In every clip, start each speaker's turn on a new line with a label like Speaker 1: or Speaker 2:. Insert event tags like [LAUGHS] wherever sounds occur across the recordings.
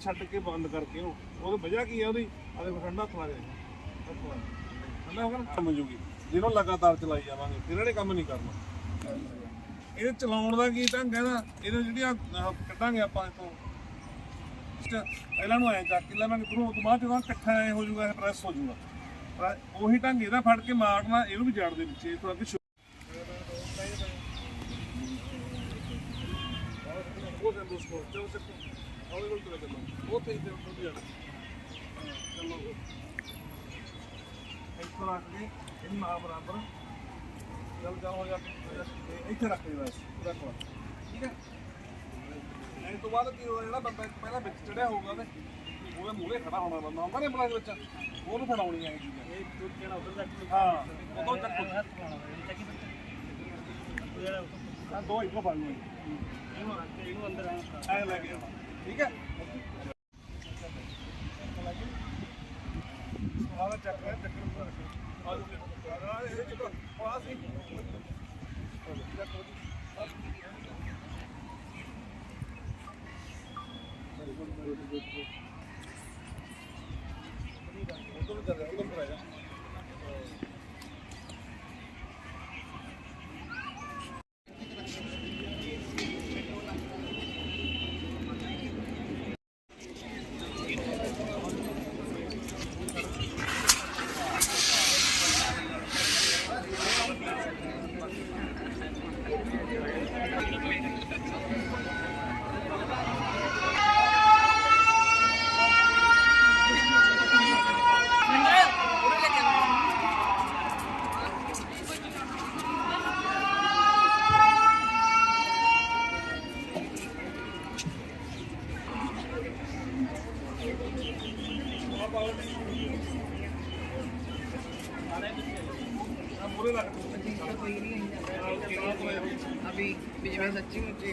Speaker 1: ਛੱਡ ਕੇ ਬੰਦ ਕਰਕੇ ਉਹ ਉਹਦੀ ਵਜ੍ਹਾ ਕੀ ਹੈ ਉਹਦੀ? ਆਦੇ ਠੰਡਾ ਹੱਥ ਦੇ ਠੰਡਾ ਹੋ ਗਿਆ ਨਾ ਜਿਹਨੂੰ ਲਗਾਤਾਰ ਚਲਾਈ ਜਾਵਾਂਗੇ, ਫਿਰ ਇਹਨੇ ਕੰਮ ਨਹੀਂ ਕਰਨਾ। ਇਹ ਚਲਾਉਣ ਦਾ ਕੀ ਢੰਗ ਹੈ ਨਾ? ਇਹਦੇ ਜਿਹੜੀਆਂ ਕੱਢਾਂਗੇ ਆਪਾਂ ਇਤੋਂ ਪਹਿਲਾਂ ਨੂੰ ਐਂ ਚੱਕ ਕੇ ਲਾਵਾਂਗੇ। ਫਿਰ ਉਹ ਤੋਂ ਬਾਅਦ ਜਦੋਂ ਇਕੱਠਾ ਐ ਹੋ ਜਾਊਗਾ ਪ੍ਰੈਸ ਹੋ ਜਾਊਗਾ ਪਰ ਉਹੀ ਢੰਗ ਇਹਦਾ ਫੜ ਕੇ ਮਾਰਨਾ ਇਹਨੂੰ ਵੀ ਜੜ ਦੇ ਵਿੱਚ, ਇਹ ਤੋਂ ਅੱਗੇ ਉਹ ਕਹਿੰਦੇ ਉਸ ਕੋਲ ਚਲੋ ਚੱਕੋ ਹੌਲੀ ਹੌਲੀ ਤੁਰੇ ਚੱਲੋ ਉਹ ਤੇ ਤੇ ਉੱਤੇ ਜਾਣਾ। ਚੱਲੋ ਇੱਥੋਂ ਰੱਖ ਕੇ ਇਹਨੂੰ ਨਾਲ ਬਰਾਬਰ ਚੱਲ ਜਾ ਹੋ ਜਾ ਤੇ ਇੱਥੇ ਰੱਖ ਦੇ। ਬਸ ਰੱਖ ਲਾ ਠੀਕ ਹੈ? ਇਹ ਤੋਂ ਬਾਅਦ ਕੀ ਹੋਇਆ ਜਿਹੜਾ ਬੰਦਾ ਪਹਿਲਾਂ ਵਿੱਚ ਚੜਿਆ ਹੋਊਗਾ ਤੇ ਉਹਦੇ ਮੂਹਰੇ ਖੜਾ ਹੋਣਾ ਬੰਦਾ ਹੁੰਦਾ ਨੇ ਬਣਾ ਦੇ ਵਿੱਚ। ਉਹਨੂੰ ਫੜਾਉਣੀ ਹੈ ਇਹ ਚੀਜ਼। ਇਹ ਤੂੰ ਜਿਹੜਾ ਉਧਰ ਤੱਕ ਹਾਂ ਉਦੋਂ ਤੱਕ ਹੱਥ ਪਾਉਣਾ ਦੋ ਇੱਕੋ ਫੜ ਲਓ। ਇਹਨੂੰ ਰੱਖ ਕੇ ਇਹਨੂੰ ਅੰਦਰ ਐ ਲੈ ਕੇ ਆਉਣਾ। ਠੀਕ ਹੈ? ਆਹ ਚੱਕ ਲੈ ਚੱਕਰ ਉੱਪਰ ਰੱਖੋ ਆ ਜਾਓ ਆ ਇਹ ਚੱਕੋ ਆ ਸੀ। ਚੱਕੋ ਉਧਰ ਜਾ ਉਧਰ ਨੂੰ ਰਹਿ ਜਾ।
Speaker 2: ਕੋਈ ਨਹੀਂ
Speaker 3: ਅਭੀ ਜਿਵੇਂ ਸੱਚੀ ਮੁੱਚੀ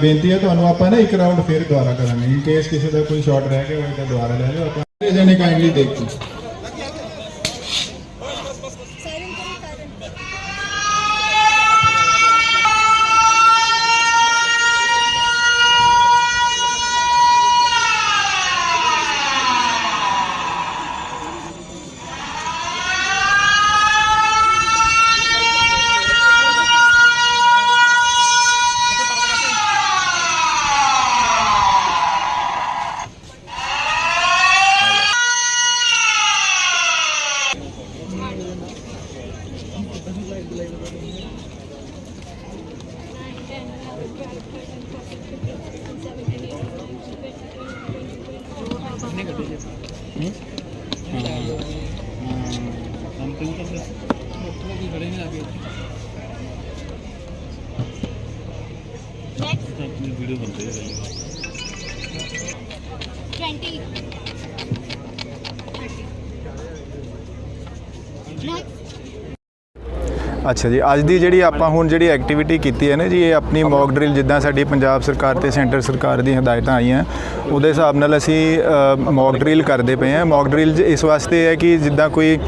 Speaker 4: ਬੇਨਤੀ ਹੈ ਤੁਹਾਨੂੰ ਆਪਾਂ ਨਾ ਇੱਕ ਰਾਊਂਡ ਫੇਰ ਦੁਬਾਰਾ ਕਰਾਂਗੇ। ਇਨ ਕੇਸ ਕਿਸੇ ਦਾ ਕੋਈ ਸ਼ਾਟ ਰਹਿ ਗਿਆ ਹੋਵੇ ਤਾਂ ਦੁਬਾਰਾ ਲੈ ਲਿਓ। ਆਪਾਂ ਜਣੇ ਕਾਈਂਡਲੀ ਦੇਖੋ।
Speaker 3: वीडियो बनते हैं 20
Speaker 4: ਅੱਛਾ ਜੀ, ਅੱਜ ਦੀ ਜਿਹੜੀ ਆਪਾਂ ਹੁਣ ਜਿਹੜੀ ਐਕਟੀਵਿਟੀ ਕੀਤੀ ਹੈ ਨਾ ਜੀ, ਇਹ ਆਪਣੀ ਮੌਕ ਡਰਿਲ ਜਿੱਦਾਂ ਸਾਡੀ ਪੰਜਾਬ ਸਰਕਾਰ ਤੇ ਸੈਂਟਰ ਸਰਕਾਰ ਦੀ ਹਦਾਇਤਾਂ ਆਈਆਂ, ਉਹਦੇ ਹਿਸਾਬ ਨਾਲ ਅਸੀਂ ਮੌਕ ਡਰਿਲ ਕਰਦੇ ਪਏ ਹਾਂ। ਮੌਕ ਡਰਿਲ ਇਸ ਵਾਸਤੇ ਹੈ ਕਿ ਜਿੱਦਾਂ ਕੋਈ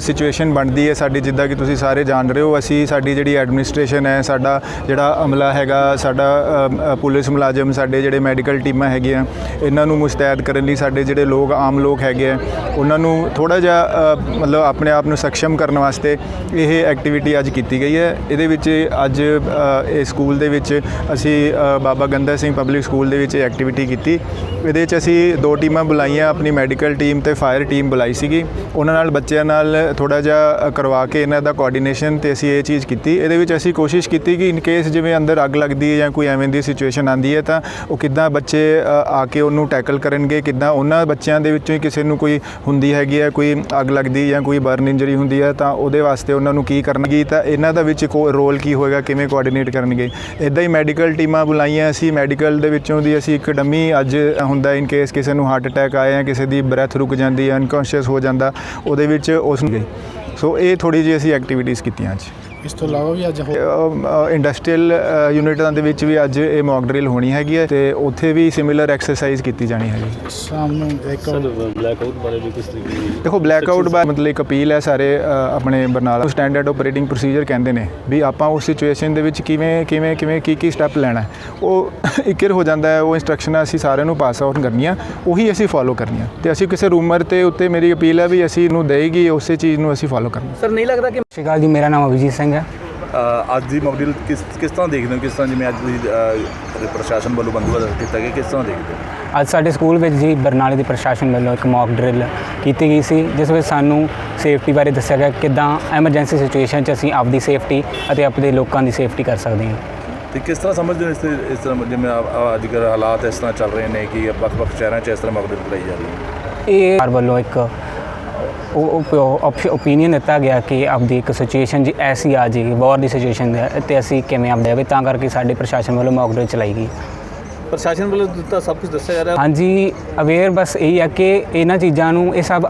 Speaker 4: ਸਿਚੁਏਸ਼ਨ ਬਣਦੀ ਹੈ ਸਾਡੀ, ਜਿੱਦਾਂ ਕਿ ਤੁਸੀਂ ਸਾਰੇ ਜਾਣ ਰਹੇ ਹੋ, ਅਸੀਂ ਸਾਡੀ ਜਿਹੜੀ ਐਡਮਿਨਿਸਟ੍ਰੇਸ਼ਨ ਹੈ, ਸਾਡਾ ਜਿਹੜਾ ਅਮਲਾ ਹੈਗਾ, ਸਾਡਾ ਪੁਲਿਸ ਮੁਲਾਜ਼ਮ, ਸਾਡੇ ਜਿਹੜੇ ਮੈਡੀਕਲ ਟੀਮਾਂ ਹੈਗੀਆਂ, ਇਹਨਾਂ ਨੂੰ ਮੁਸਤੈਦ ਕਰਨ ਲਈ ਸਾਡੇ ਜਿਹੜੇ ਲੋਕ, ਆਮ ਲੋਕ ਹੈਗੇ ਆ, ਉਹਨਾਂ ਨੂੰ ਥੋੜਾ ਜਿਹਾ ਮਤਲਬ ਆਪਣੇ ਆਪ ਨੂੰ ਸક્ષਮ ਕਰਨ ਵਾਸਤੇ ਇਹ ਐਕਟੀਵਿਟੀ ਅੱਜ ਕੀਤੀ ਗਈ ਹੈ। ਇਹਦੇ ਵਿੱਚ ਅੱਜ ਇਸ ਸਕੂਲ ਦੇ ਵਿੱਚ ਅਸੀਂ ਬਾਬਾ ਗੰਦਾ ਸਿੰਘ ਪਬਲਿਕ ਸਕੂਲ ਦੇ ਵਿੱਚ ਇਹ ਐਕਟੀਵਿਟੀ ਕੀਤੀ। ਇਹਦੇ ਵਿੱਚ ਅਸੀਂ ਦੋ ਟੀਮਾਂ ਬੁਲਾਈਆਂ। ਆਪਣੀ ਮੈਡੀਕਲ ਟੀਮ ਤੇ ਫਾਇਰ ਟੀਮ ਬੁਲਾਈ ਸੀਗੀ। ਉਹਨਾਂ ਨਾਲ ਬੱਚਿਆਂ ਨਾਲ ਥੋੜਾ ਜਿਹਾ ਕਰਵਾ ਕੇ ਇਹਨਾਂ ਦਾ ਕੋਆਰਡੀਨੇਸ਼ਨ ਤੇ ਅਸੀਂ ਇਹ ਚੀਜ਼ ਕੀਤੀ। ਇਹਦੇ ਵਿੱਚ ਅਸੀਂ ਕੋਸ਼ਿਸ਼ ਕੀਤੀ ਕਿ ਇਨ ਕੇਸ ਜਿਵੇਂ ਅੰਦਰ ਅੱਗ ਲੱਗਦੀ ਹੈ ਜਾਂ ਕੋਈ ਐਵੇਂ ਦੀ ਸਿਚੁਏਸ਼ਨ ਆਂਦੀ ਹੈ ਤਾਂ ਉਹ ਕਿੱਦਾਂ ਬੱਚੇ ਆ ਕੇ ਉਹਨੂੰ ਟੈਕਲ ਕਰਨਗੇ, ਕਿੱਦਾਂ ਉਹਨਾਂ ਬੱਚਿਆਂ ਦੇ ਵਿੱਚੋਂ ਹੀ ਕਿਸੇ ਨੂੰ ਕੋਈ ਹੁੰਦੀ ਹੈਗੀ ਹੈ, ਕੋਈ ਅੱਗ ਲੱਗਦੀ ਜਾਂ ਕੋਈ ਬਰਨ ਇੰਜਰੀ ਹੁੰਦੀ ਹੈ ਤਾਂ ਉਹਦੇ ਵਾਸਤੇ ਉਹਨਾਂ ਨੂੰ ਕੀ ਕਰਨਗੀ ਤਾਂ ਇਹਨਾਂ ਦਾ ਵਿੱਚ ਕੋ ਰੋਲ ਕੀ ਹੋਏਗਾ, ਕਿਵੇਂ ਕੋਆਰਡੀਨੇਟ ਕਰਨਗੇ? ਇਦਾਂ ਹੀ ਮੈਡੀਕਲ ਟੀਮਾਂ ਬੁਲਾਈਆਂ ਅਸੀਂ ਮੈਡੀਕਲ ਦੇ ਵਿੱਚੋਂ ਦੀ ਅਸੀਂ ਇੱਕ ਡੰਮੀ ਅੱਜ ਹੁੰਦਾ ਇਨ ਕੇਸ ਕਿਸੇ ਨੂੰ ਹਾਰਟ ਅਟੈਕ ਆਇਆ ਜਾਂ ਕਿਸੇ ਦੀ ਬ੍ਰੈਥ ਰੁਕ ਜਾਂਦੀ ਹੈ ਅਨਕੌਂਸ਼ੀਅਸ ਹੋ ਜਾਂਦਾ, ਉਹਦੇ ਵਿੱਚ ਉਸ ਨੂੰ ਸੋ ਇਹ ਥੋੜੀ ਜਿਹੀ ਅਸੀਂ ਐਕਟੀਵਿਟੀਜ਼ ਕੀਤੀਆਂ ਅੱਜ।
Speaker 5: ਇਸ ਤੋਂ ਇਲਾਵਾ ਵੀ ਅੱਜ ਹੋ
Speaker 4: ਇੰਡਸਟਰੀਅਲ ਯੂਨਿਟਾਂ ਦੇ ਵਿੱਚ ਵੀ ਅੱਜ ਇਹ ਮੌਕ ਡਰਿਲ ਹੋਣੀ ਹੈਗੀ ਹੈ ਤੇ ਉੱਥੇ ਵੀ ਸਿਮਿਲਰ ਐਕਸਰਸਾਈਜ਼ ਕੀਤੀ ਜਾਣੀ ਹੈਗੀ
Speaker 5: ਸ਼ਾਮ ਨੂੰ ਇੱਕ
Speaker 6: ਬਲੈਕਆਊਟ ਬਾਰੇ ਵੀ ਕੁਝ ਤਰੀਕੇ
Speaker 4: ਦੇਖੋ ਬਲੈਕਆਊਟ ਬਾਰੇ ਮਤਲਬ ਇੱਕ ਅਪੀਲ ਹੈ ਸਾਰੇ ਆਪਣੇ ਬਰਨਾਲਾ ਸਟੈਂਡਰਡ ਆਪਰੇਟਿੰਗ ਪ੍ਰੋਸੀਜਰ ਕਹਿੰਦੇ ਨੇ ਵੀ ਆਪਾਂ ਉਸ ਸਿਚੁਏਸ਼ਨ ਦੇ ਵਿੱਚ ਕਿਵੇਂ ਕਿਵੇਂ ਕਿਵੇਂ ਕੀ ਕੀ ਸਟੈਪ ਲੈਣਾ ਹੈ। ਉਹ [LAUGHS] ਇੱਕਰ ਹੋ ਜਾਂਦਾ ਹੈ ਉਹ ਇਨਸਟਰਕਸ਼ਨਾਂ ਅਸੀਂ ਸਾਰਿਆਂ ਨੂੰ ਪਾਸ ਆਊਟ ਕਰਨੀਆਂ ਉਹੀ ਅਸੀਂ ਫੋਲੋ ਕਰਨੀਆਂ। ਤੇ ਅਸੀਂ ਕਿਸੇ ਰੂਮਰ ਤੇ ਉੱਤੇ ਮੇਰੀ ਅਪੀਲ ਹੈ ਵੀ ਅਸੀਂ ਇਹਨੂੰ ਦੇਈਗੀ ਉਸੇ ਚੀਜ਼ ਨੂੰ ਅਸੀਂ ਫੋਲੋ ਕਰਨਾ।
Speaker 7: ਸਰ ਨਹੀਂ ਲੱਗਦਾ ਕਿ
Speaker 8: ਸਤਿ ਸ਼੍ਰੀ ਅਕਾਲ ਜੀ ਮੇਰਾ ਨਾਮ ਅਭਿਜੀਤ ਸਿੰਘ
Speaker 6: ਅੱਜ ਦੀ ਮੌਕਡਿਲ ਕਿਸ ਕਿਸ ਤਰ੍ਹਾਂ ਦੇਖਦੇ ਹੋ? ਕਿਸ ਤਰ੍ਹਾਂ ਜਿਵੇਂ ਅੱਜ ਅ, ਪ੍ਰਸ਼ਾਸਨ ਵੱਲੋਂ ਬੰਦੋਬਸਤ ਕੀਤਾ ਗਿਆ ਕਿਸ ਤਰ੍ਹਾਂ ਦੇਖਦੇ ਹੋ?
Speaker 8: ਅੱਜ ਸਾਡੇ ਸਕੂਲ ਵਿੱਚ ਜੀ ਬਰਨਾਲੇ ਦੇ ਪ੍ਰਸ਼ਾਸਨ ਵੱਲੋਂ ਇੱਕ ਮੌਕ ਡਰਿਲ ਕੀਤੀ ਗਈ ਸੀ ਜਿਸ ਵਿੱਚ ਸਾਨੂੰ ਸੇਫਟੀ ਬਾਰੇ ਦੱਸਿਆ ਗਿਆ ਕਿੱਦਾਂ ਐਮਰਜੈਂਸੀ ਸਿਚੁਏਸ਼ਨ 'ਚ ਅਸੀਂ ਆਪਦੀ ਸੇਫਟੀ ਅਤੇ ਆਪਣੇ ਲੋਕਾਂ ਦੀ ਸੇਫਟੀ ਕਰ ਸਕਦੇ ਹਾਂ।
Speaker 6: ਤੇ ਕਿਸ ਤਰ੍ਹਾਂ ਸਮਝਦੇ ਹੋ ਇਸ ਇਸ ਤਰ੍ਹਾਂ ਜਿਵੇਂ ਅੱਜ ਕੱਲ੍ਹ ਹਾਲਾਤ ਇਸ ਤਰ੍ਹਾਂ ਚੱਲ ਰਹੇ ਨੇ ਕਿ ਵੱਖ-ਵੱਖ ਸ਼ਹਿਰਾਂ 'ਚ ਇਸ ਤਰ੍ਹਾਂ ਮੌਕਡਿਲ ਕਰਾਈ ਜਾ ਰਹੀ ਹੈ?
Speaker 8: ਇਹ ਵੱਲੋਂ ਇੱਕ ਓਪੀਨੀਅਨ ਦਿੱਤਾ ਗਿਆ ਕਿ ਆਪਦੀ ਇੱਕ ਸਿਚੁਏਸ਼ਨ ਜੀ ਐਸੀ ਆ ਜਾਏਗੀ ਵਾਰ ਦੀ ਸਿਚੁਏਸ਼ਨ ਤੇ ਅਸੀਂ ਕਿਵੇਂ ਆਪਦੇ ਆਵੇ ਤਾਂ ਕਰਕੇ ਸਾਡੇ ਪ੍ਰਸ਼ਾਸਨ ਵੱਲੋਂ ਮੌਕ ਡਰਿਲ ਚਲਾਈ ਗਈ।
Speaker 7: ਪ੍ਰਸ਼ਾਸਨ ਵੱਲੋਂ ਦਿੱਤਾ ਸਭ ਕੁਝ ਦੱਸਿਆ ਜਾ ਰਿਹਾ।
Speaker 8: ਹਾਂਜੀ ਅਵੇਅਰ ਬਸ ਇਹੀ ਹੈ ਕਿ ਇਹਨਾਂ ਚੀਜ਼ਾਂ ਨੂੰ ਇਹ ਸਭ